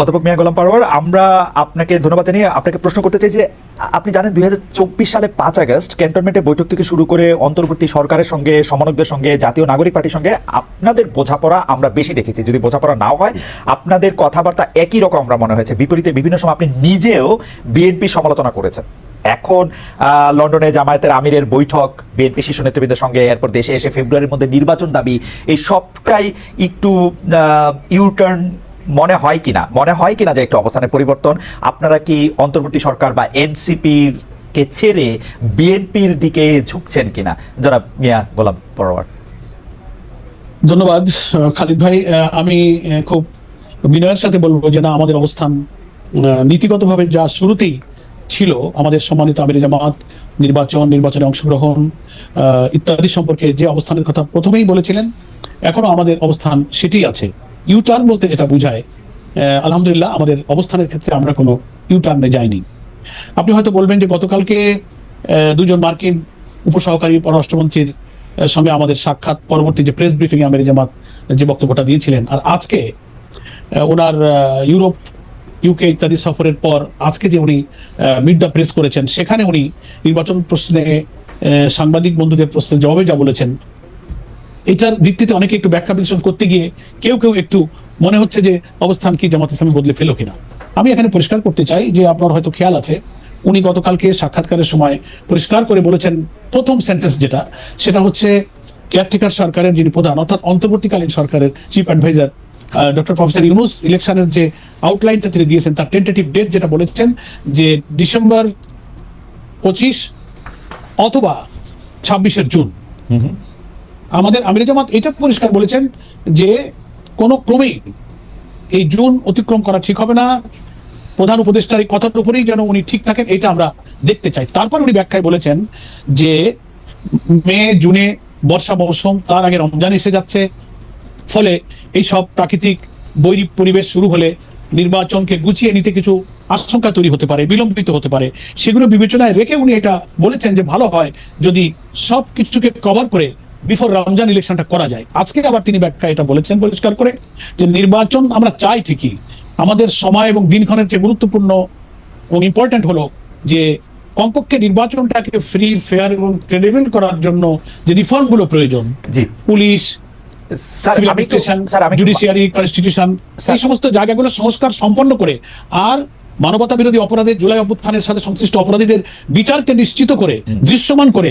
অধ্যাপক মিয়া গোলাম পারওয়ার আমরা আপনাকে ধন্যবাদ জানিয়ে আপনাকে প্রশ্ন করতে চাই যে, আপনি জানেন দুই হাজার চব্বিশ সালে পাঁচ আগস্ট ক্যান্টনমেন্টে বৈঠক থেকে শুরু করে অন্তর্বর্তী সরকারের সঙ্গে, সমন্বয়কদের সঙ্গে, জাতীয় নাগরিক পার্টির সঙ্গে আপনাদের বোঝাপড়া আমরা বেশি দেখেছি। যদি বোঝাপড়া নাও হয়, আপনাদের কথাবার্তা একই রকম আমরা মনে হয়েছে। বিপরীতে বিভিন্ন সময় আপনি নিজেও বিএনপি সমালোচনা করেছেন। এখন লন্ডনে জামায়াতের আমিরের বৈঠক, বিএনপি শীর্ষ নেতৃবৃন্দের সঙ্গে, এরপর দেশে এসে ফেব্রুয়ারির মধ্যে নির্বাচন দাবি, এই সবটাই একটু ইউটার্ন মনে হয় কিনা? মনে হয় কিনা যে একটু অবস্থানের পরিবর্তন? আপনারা কি অন্তর্বর্তী সরকার বা এনসিপির কে ছেড়ে বিএনপির দিকে ঝুঁকছেন কিনা? যারা মিয়া গোলাম পরোয়ার। ধন্যবাদ, খালিদ ভাই। আমি খুব বিনয়ের সাথে বলব যে না, আমাদের অবস্থান নীতিগতভাবে যা শুরুতেই ছিল, আমাদের সম্মানিত আমির জামাত, নির্বাচন, নির্বাচনে অংশগ্রহণ ইত্যাদি সম্পর্কে যে অবস্থানের কথা প্রথমেই বলেছিলেন, এখনও আমাদের অবস্থান সেটি আছে। ইউটার্ন বলতে যেটা বোঝায় আলহামদুলিল্লাহ আমাদের অবস্থানের ক্ষেত্রে আমরা কোনো ইউটার্নে যাইনি। আপনি হয়তো বলবেন যে গতকালকে দুজন মার্কিন উপসহকারী পররাষ্ট্রমন্ত্রীর সঙ্গে আমাদের সাক্ষাৎ, পরবর্তী যে প্রেস ব্রিফিং আমির জামাত যে বক্তব্যটা দিয়েছিলেন, আর আজকে ওনার ইউরোপ ইউকে ইত্যাদি সফরের পর আজকে যে উনি মিড দ্য প্রেস করেছেন, সেখানে উনি নির্বাচন প্রশ্নে সাংবাদিক বন্ধুদের প্রশ্নের জবাবে যা বলেছেন এটার ভিত্তিতে অনেকে একটু ব্যাখ্যা বিশ্লেষণ করতে গিয়ে কেউ কেউ একটু মনে হচ্ছে যে অবস্থান কি জামাত ইসলামী বদলে ফেলো কিনা। আমি এখানে পরিষ্কার করতে চাই যে আপনার হয়তো খেয়াল আছে, উনি গতকালকে সাক্ষাৎকারের সময় পরিষ্কার করে বলেছেন প্রথম সেন্টেন্স যেটা, সেটা হচ্ছে কেয়ারটেকার সরকারের যিনি প্রধান, অর্থাৎ অন্তর্বর্তীকালীন সরকারের chief adviser doctor professor Yunus ইলেকশনের যে আউটলাইনটা তিনি দিয়েছেন, তার টেন্টেটিভ ডেট যেটা বলেছেন যে ডিসেম্বর পঁচিশ অথবা ছাব্বিশের জুন। আমাদের আমির জামাত এটা পরিষ্কার বলেছেন যে কোনো ক্রমেই এই জুন অতিক্রম করা ঠিক হবে না। প্রধান উপদেষ্টার এই কথার উপরেই যেন উনি ঠিক থাকেন, এটা আমরা দেখতে চাই। তারপর উনি ব্যাখ্যায় বলেছেন যে মে, জুনে বর্ষা মৌসুম, তার আগে রমজান এসে যাচ্ছে। ফলে এই সব প্রাকৃতিক বৈরী পরিবেশ শুরু হলে নির্বাচনকে গুছিয়ে নিতে কিছু আশঙ্কা তৈরি হতে পারে, বিলম্বিত হতে পারে। সেগুলো বিবেচনায় রেখে উনি এটা বলেছেন যে ভালো হয় যদি সব কিছুকে কভার করে বিফোর রমজান ইলেকশনটা করা যায়। আজকে আবার তিনি ব্যাখ্যা এটা বলেছেন পরিষ্কার করে যে নির্বাচন আমরা চাই ঠিকই। আমাদের সময় এবং দিনক্ষণের চেয়ে গুরুত্বপূর্ণ এবং ইম্পর্ট্যান্ট হলো যে কমপক্ষে নির্বাচনটাকে ফ্রি ফেয়ার এবং ক্রেডিবল করার জন্য যে রিফর্মগুলো প্রয়োজন জি। পুলিশ জুডিশিয়ারি কনস্টিটিউশন এই সমস্ত জায়গাগুলো সংস্কার সম্পন্ন করে আর মানবতা বিরোধী অপরাধের জুলাই অভ্যুত্থানের সাথে সংশ্লিষ্ট অপরাধীদের বিচারকে নিশ্চিত করে দৃশ্যমান করে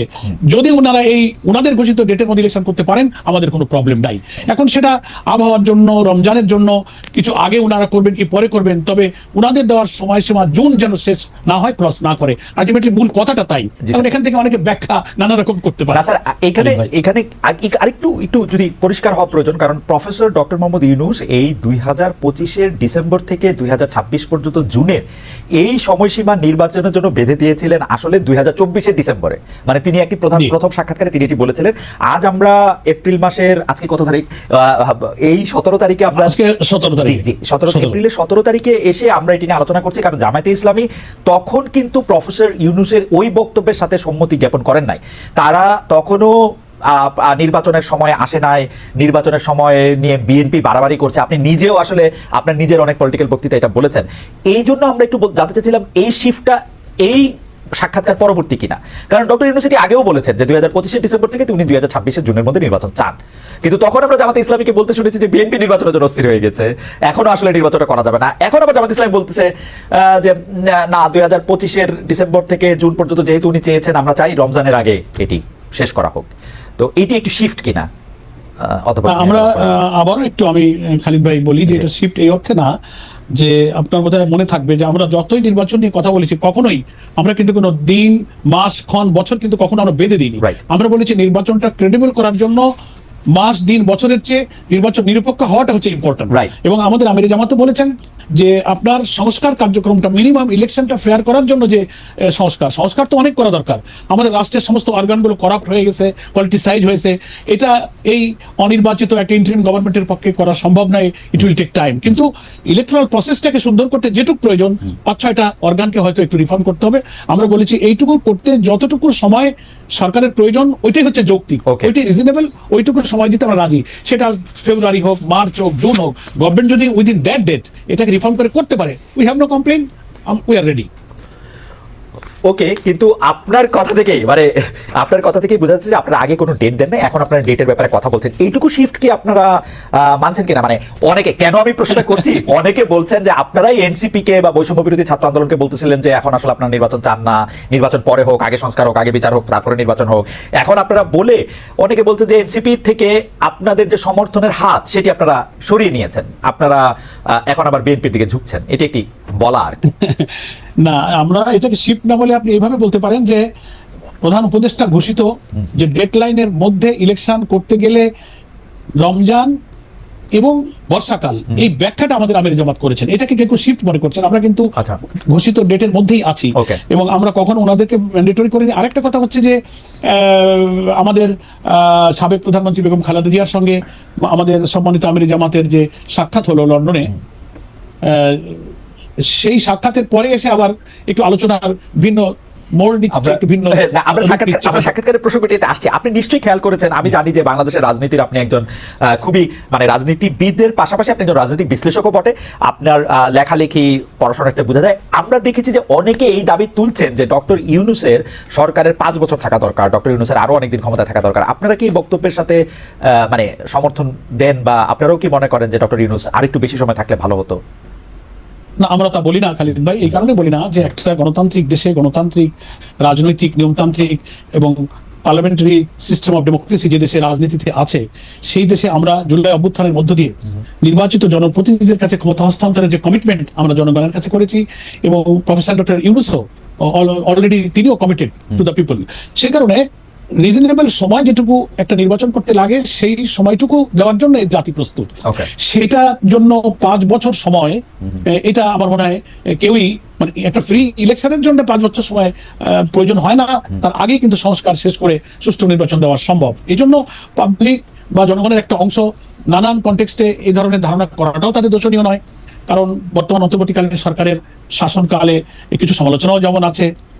যদি ওনারা এই ওনাদের ঘোষিত ডেটের মধ্যে ইলেকশন করতে পারেন আমাদের কোনো প্রবলেম নাই। এখন সেটা আবহাওয়ার জন্য রমজানের জন্য কিছু আগে ওনারা করবেন কি পরে করবেন তবে ওনাদের দেওয়ার সময়সীমা জুন যেন শেষ না হয় ক্রস না করে। আলটিমেটলি মূল কথাটা তাই। জি, এখন এখান থেকে অনেকে ব্যাখ্যা নানা রকম করতে পারে। স্যার এখানে এখানে আরেকটু একটু যদি পরিষ্কার হওয়া প্রয়োজন কারণ প্রফেসর ডক্টর মোহাম্মদ ইউনুস এই দুই হাজার পঁচিশের ডিসেম্বর থেকে দুই হাজার ছাব্বিশ পর্যন্ত জুনের এই সময়সীমা নির্বাচনের জন্য বেঁধে দিয়েছিলেন আসলে দুই হাজার চব্বিশের ডিসেম্বরে। মানে তিনি একটি প্রধান প্রথম সাক্ষাৎকারে তিনি এটি বলেছিলেন। আজ আমরা এপ্রিল মাসের আজকে কত তারিখ? আহ, এই সতেরো তারিখে আমরা আজকে সতেরো তারিখ। সতেরো এপ্রিলের সতেরো তারিখে এসে আমরা এটি নিয়ে আলোচনা করছি কারণ জামায়াতে ইসলামী তখন কিন্তু প্রফেসর ইউনুসের ওই বক্তব্যের সাথে সম্মতি জ্ঞাপন করেন নাই। তারা তখনও নির্বাচনের সময় আসে নাই, নির্বাচনের সময় নিয়ে বিএনপি বাড়াবাড়ি করছে। আপনি নিজেও আসলে আপনার নিজের অনেক পলিটিক্যাল বক্তৃতা এটা বলেছেন। এই জন্য আমরা একটু জানতে চাইছিলাম, এই শিফটটা এই সাক্ষাৎকার পরবর্তী কিনা? কারণ ডক্টর ইউনিভার্সিটি আগেও বলেছেন যে দুই হাজার পঁচিশের ডিসেম্বর থেকে উনি দুই হাজার ছাব্বিশের জুনের মধ্যে নির্বাচন চান। কিন্তু তখন আমরা জামাতে ইসলামীকে বলতে শুনেছি যে বিএনপি নির্বাচনের জন্য অস্থির হয়ে গেছে। এখনও আসলে নির্বাচনটা করা যাবে না। এখন আবার জামাত ইসলামী বলতেছে যে না, দুই হাজার পঁচিশের ডিসেম্বর থেকে জুন পর্যন্ত যেহেতু উনি চেয়েছেন, আমরা চাই রমজানের আগে এটি। শেষ করা হোক। তো এটি একটু শিফট কিনা? অথবা আমরা আবারও একটু আমি খালিদ ভাই বলি যে এটা শিফট এই অর্থে না যে আপনার বোধহয় মনে থাকবে যে আমরা যতই নির্বাচন নিয়ে কথা বলেছি কখনোই আমরা কিন্তু কোনো দিন মাস ক্ষণ বছর কিন্তু কখনো আমরা বেঁধে দিইনি. আমরা বলেছি নির্বাচনটা ক্রেডিবল করার জন্য মাস দিন বছরের চেয়ে নির্বাচন নিরপেক্ষ হওয়াটা হচ্ছে ইম্পর্টেন্ট. এবং আমাদের আমির জামাতও বলেছেন যে আপনার সংস্কার কার্যক্রমটা মিনিমাম ইলেকশনটা ফেয়ার করার জন্য যে সংস্কার। সংস্কার তো অনেক করা দরকার। আমাদের রাষ্ট্রের সমস্ত অর্গানগুলো করাপ্ট হয়ে গেছে পলিটিসাইজ হয়েছে। এটা এই অনির্বাচিত একটা ইন্টারিম গভর্নমেন্টের পক্ষে করা সম্ভব নয়। ইট উইল টেক টাইম কিন্তু ইলেকট্রাল প্রসেসটাকে সুন্দর করতে যেটুকু প্রয়োজন পাঁচ ছয়টা অর্গানকে হয়তো একটু রিফর্ম করতে হবে। আমরা বলেছি এইটুকু করতে যতটুকু সময় সরকারের প্রয়োজন ওইটাই হচ্ছে যৌক্তিক. ওইটাই রিজনেবল ওইটুকু সময় দিতে আমরা রাজি। সেটা ফেব্রুয়ারি হোক মার্চ হোক জুন হোক গভর্নমেন্ট যদি উইদিন দ্যাট ডেট এটাকে রিফর্ম করে করতে পারে। We have no complain we are ready okay কিন্তু আপনার কথা থেকে মানে আপনার কথা থেকে বোঝা যাচ্ছে যে আপনারা আগে কোনো ডেট দেন না এখন আপনারা ডেটের ব্যাপারে কথা বলছেন। এইটুকু শিফট কি আপনারা মানছেন কিনা? মানে অনেকে, কেন আমি প্রশ্নটা করছি? অনেকে বলছেন যে আপনারাই এনসিপি কে বা বৈষম্য বিরোধী ছাত্র আন্দোলনকে বলতেছিলেন যে এখন আসলে আপনারা নির্বাচন চান না, নির্বাচন পরে হোক, আগে সংস্কার হোক, আগে বিচার হোক, তারপরে নির্বাচন হোক। এখন আপনারা বলে, অনেকে বলছেন যে এনসিপি থেকে আপনাদের যে সমর্থনের হাত, সেটি আপনারা সরিয়ে নিয়েছেন। আপনারা এখন আবার বিএনপির দিকে ঝুঁকছেন। এটি একটি বলা আর কি। না আমরা এটাকে শিফট না বলে আপনি এইভাবে বলতে পারেন যে প্রধান উপদেষ্টা ঘোষিত যে ডেডলাইনের মধ্যে ইলেকশন করতে গেলে রমজান এবং বর্ষাকাল এই ব্যাখ্যাটা আমাদের আমির জামাত করেছেন। এটাকে কেউ শিফট মনে করছেন। আমরা কিন্তু আচ্ছা। ঘোষিত ডেটের মধ্যেই আছি। এবং আমরা কখনো ওনাদেরকে ম্যান্ডেটরি করিনি। আরেকটা কথা হচ্ছে যে আমাদের সাবেক প্রধানমন্ত্রী বেগম খালেদা জিয়ার সঙ্গে আমাদের সম্মানিত আমির জামাতের যে সাক্ষাৎ হলো লন্ডনে সেই সাক্ষাতের পরে এসে আবার একটু আলোচনার ভিন্ন সাক্ষাৎকারের প্রসঙ্গটিতে আসছি। আপনি নিশ্চয়ই খেয়াল করেছেন আমি জানি যে বাংলাদেশের রাজনীতির আপনি একজন খুবই মানে রাজনীতিবিদদের পাশাপাশি আপনি একজন রাজনৈতিক বিশ্লেষকও বটে। আপনার লেখালেখি বোঝা যায়। আমরা দেখেছি যে অনেকে এই দাবি তুলছেন যে ডক্টর ইউনুসের সরকারের পাঁচ বছর থাকা দরকার ডক্টর ইউনুসের আরও অনেকদিন ক্ষমতা থাকা দরকার। আপনারা কি এই বক্তব্যের সাথে আহ, মানে সমর্থন দেন বা আপনারাও কি মনে করেন যে ডক্টর ইউনুস আরেকটু বেশি সময় থাকলে ভালো হতো? না, আমরা তা বলি না, খালিদ ভাই। এই কারণে বলি না যে একটা গণতান্ত্রিক দেশে গণতান্ত্রিক, রাজনৈতিক, নিয়মতান্ত্রিক এবং পার্লামেন্টারি সিস্টেম অফ ডেমোক্রেসি যে দেশে রাজনীতিতে আছে, সেই দেশে আমরা জুলাই অভ্যুত্থানের মধ্য দিয়ে নির্বাচিত জনপ্রতিনিধিদের কাছে ক্ষমতা হস্তান্তরের যে কমিটমেন্ট আমরা জনগণের কাছে করেছি এবং প্রফেসর ডক্টর ইউনুসও অলরেডি তিনিও কমিটেড টু দ্য পিপল সে কারণে রিজনেবল সময় যেটুকু একটা নির্বাচন করতে লাগে সেই সময়টুকু দেওয়ার জন্য জাতি প্রস্তুত. সেটার জন্য পাঁচ বছর সময় এটা আমার মনে হয় কেউই মানে একটা ফ্রি ইলেকশনের জন্য পাঁচ বছর সময় প্রয়োজন হয় না। তার আগেই কিন্তু সংস্কার শেষ করে সুষ্ঠু নির্বাচন দেওয়া সম্ভব। এই জন্য পাবলিক বা জনগণের একটা অংশ নানান কনটেক্সটে এই ধরনের ধারণা করাটাও তাদের দোষণীয় নয়। কারণ বর্তমান অন্তর্বর্তীকালীন সরকারের শাসনকালে কিছু সমালোচনাও যেমন আছে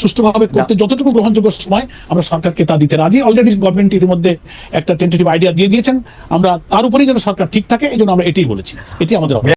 সুষ্ঠুভাবে করতে যতটুকু গ্রহণযোগ্য সময় আমরা সরকারকে তা দিতে রাজি। অলরেডি গভর্নমেন্ট ইতিমধ্যে একটা টেন্টেটিভ আইডিয়া দিয়ে দিয়েছেন। আমরা তার উপরেই যেন সরকার ঠিক থাকে এই জন্য আমরা এটাই বলেছি। এটি আমাদের